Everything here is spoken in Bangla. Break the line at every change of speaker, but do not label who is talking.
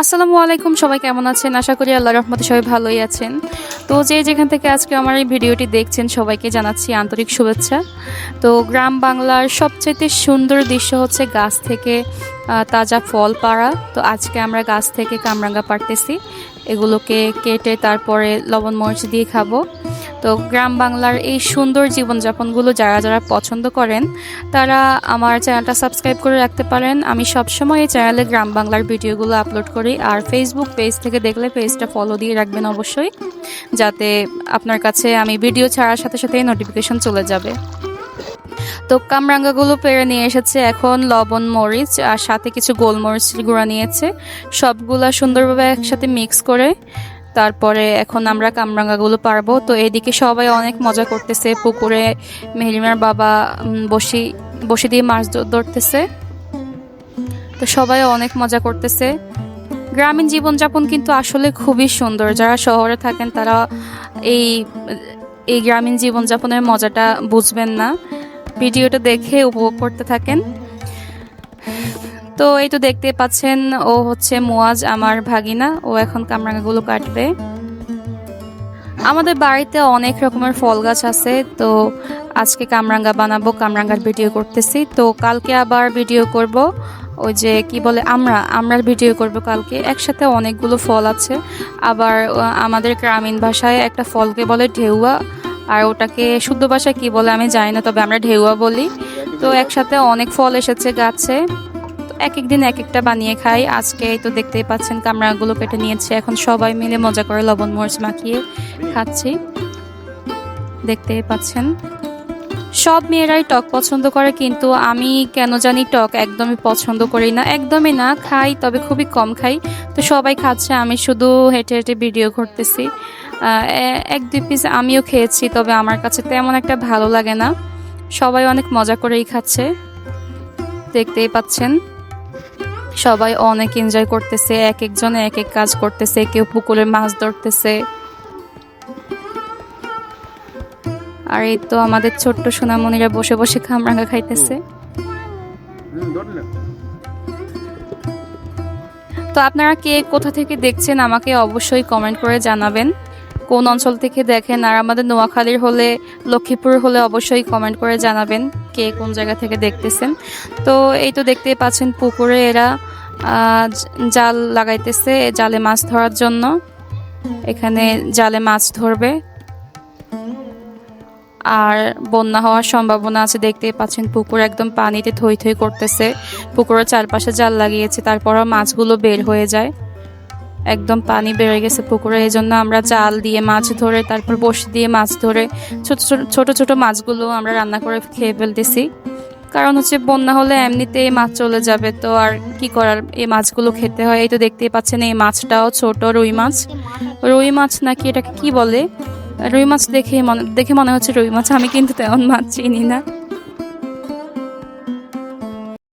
আসসালামু আলাইকুম, সবাই কেমন আছেন? আশা করি আল্লাহ রহমতে সবাই ভালোই আছেন। তো যে যেখান থেকে আজকে আমার এই ভিডিওটি দেখছেন, সবাইকে জানাচ্ছি আন্তরিক শুভেচ্ছা। তো গ্রাম বাংলার সবচেয়ে সুন্দর দৃশ্য হচ্ছে গাছ থেকে তাজা ফল পাড়া। তো আজকে আমরা গাছ থেকে কামরাঙ্গা পারতেছি এগুলোকে কেটে তারপরে লবণ মরিচ দিয়ে খাব। তো গ্রাম বাংলার এই সুন্দর জীবনযাপনগুলো যারা যারা পছন্দ করেন, তারা আমার চ্যানেলটা সাবস্ক্রাইব করে রাখতে পারেন। আমি সবসময় এই চ্যানেলে গ্রাম বাংলার ভিডিওগুলো আপলোড করি, আর ফেসবুক পেজ থেকে দেখলে পেজটা ফলো দিয়ে রাখবেন অবশ্যই, যাতে আপনার কাছে আমি ভিডিও ছাড়ার সাথে সাথে নোটিফিকেশন চলে যাবে। তো কামরাঙ্গাগুলো পেরে নিয়ে এসেছে এখন লবণ, মরিচ, আর সাথে কিছু গোলমরিচ গুঁড়া নিয়েছে। সবগুলা সুন্দরভাবে একসাথে মিক্স করে তারপরে এখন আমরা কামরাঙ্গাগুলো পারব। তো এদিকে সবাই অনেক মজা করতেছে। পুকুরে মেহরিমার বাবা বসি, বসে দিয়ে মাছ ধরতেছে। তো সবাই অনেক মজা করতেছে। গ্রামীণ জীবনযাপন কিন্তু আসলে খুবই সুন্দর। যারা শহরে থাকেন তারা এই এই গ্রামীণ জীবনযাপনের মজাটা বুঝবেন না। ভিডিওটা দেখে উপভোগ করতে থাকেন। তো এই তো দেখতে পাচ্ছেন, ও হচ্ছে মোয়াজ, আমার ভাগিনা। ও এখন কামরাঙাগুলো কাটবে। আমাদের বাড়িতে অনেক রকমের ফল গাছ আছে, তো আজকে কামরাঙ্গা বানাবো, কামরাঙ্গার ভিডিও করতেছি। তো কালকে আবার ভিডিও করব, ওই যে কি বলে, আমরা, আমরার ভিডিও করব কালকে। একসাথে অনেকগুলো ফল আছে। আবার আমাদের গ্রামীণ ভাষায় একটা ফলকে বলে ঢেউয়া, আর ওটাকে শুদ্ধ ভাষায় কি বলে আমি জানি না, তবে আমরা ঢেউয়া বলি। তো একসাথে অনেক ফল এসেছে গাছে। এক এক দিন এক একটা বানিয়ে খাই। আজকে তো দেখতেই পাচ্ছেন কামরাগুলো কেটে নিয়েছে। এখন সবাই মিলে মজা করে লবণ, মরিচ মাখিয়ে খাচ্ছি। দেখতেই পাচ্ছেন। সব মেয়েরাই টক পছন্দ করে, কিন্তু আমি কেন জানি টক একদমই পছন্দ করি না। একদমই না, খাই, তবে খুবই কম খাই। তো সবাই খাচ্ছে, আমি শুধু হেঁটে হেঁটে ভিডিও করতেছি এক, দুই পিস আমিও খেয়েছি, তবে আমার কাছে তেমন একটা ভালো লাগে না। সবাই অনেক মজা করেই খাচ্ছে। দেখতেই পাচ্ছেন। সবাই অনেক এনজয় করতেছে এক একজনে এক এক কাজ করতেছে, কেউ পুকুরে মাছ ধরতেছে। আর এই তো আমাদের ছোট্ট সোনামণিরা বসে বসে খামরাঙ্গা খাইতেছে। তো আপনারা কে কোথা থেকে দেখছেন আমাকে অবশ্যই কমেন্ট করে জানাবেন। কোন অঞ্চল থেকে দেখেন, আর আমাদের নোয়াখালীর হলে, লক্ষ্মীপুর হলে অবশ্যই কমেন্ট করে জানাবেন কে কোন জায়গা থেকে দেখতেছেন। তো এই তো দেখতেই পাচ্ছেন পুকুরে এরা জাল লাগাইতেছে, জালে মাছ ধরার জন্য। এখানে জালে মাছ ধরবে। আর বন্যা হওয়ার সম্ভাবনা আছে দেখতেই পাচ্ছেন পুকুর একদম পানিতে থই থই করতেছে। পুকুরের চারপাশে জাল লাগিয়েছে, তারপরও মাছগুলো বের হয়ে যায়। একদম পানি বেড়ে গেছে পুকুরে এই জন্য আমরা জাল দিয়ে মাছ ধরে, তারপর বসে দিয়ে মাছ ধরে ছোট ছোট ছোট ছোট মাছগুলো আমরা রান্না করে খেয়ে ফেলতেছি। কারণ হচ্ছে বন্যা হলে এমনিতেই মাছ চলে যাবে, তো আর কি করার? এই মাছগুলো খেতে হয়। এই তো দেখতেই পাচ্ছেন, এই মাছটাও ছোট রুই মাছ। রুই মাছ নাকি এটাকে কি বলে? রুই মাছ দেখে মনে দেখে মনে হচ্ছে রুই মাছ। আমি কিন্তু তেমন মাছ চিনি না।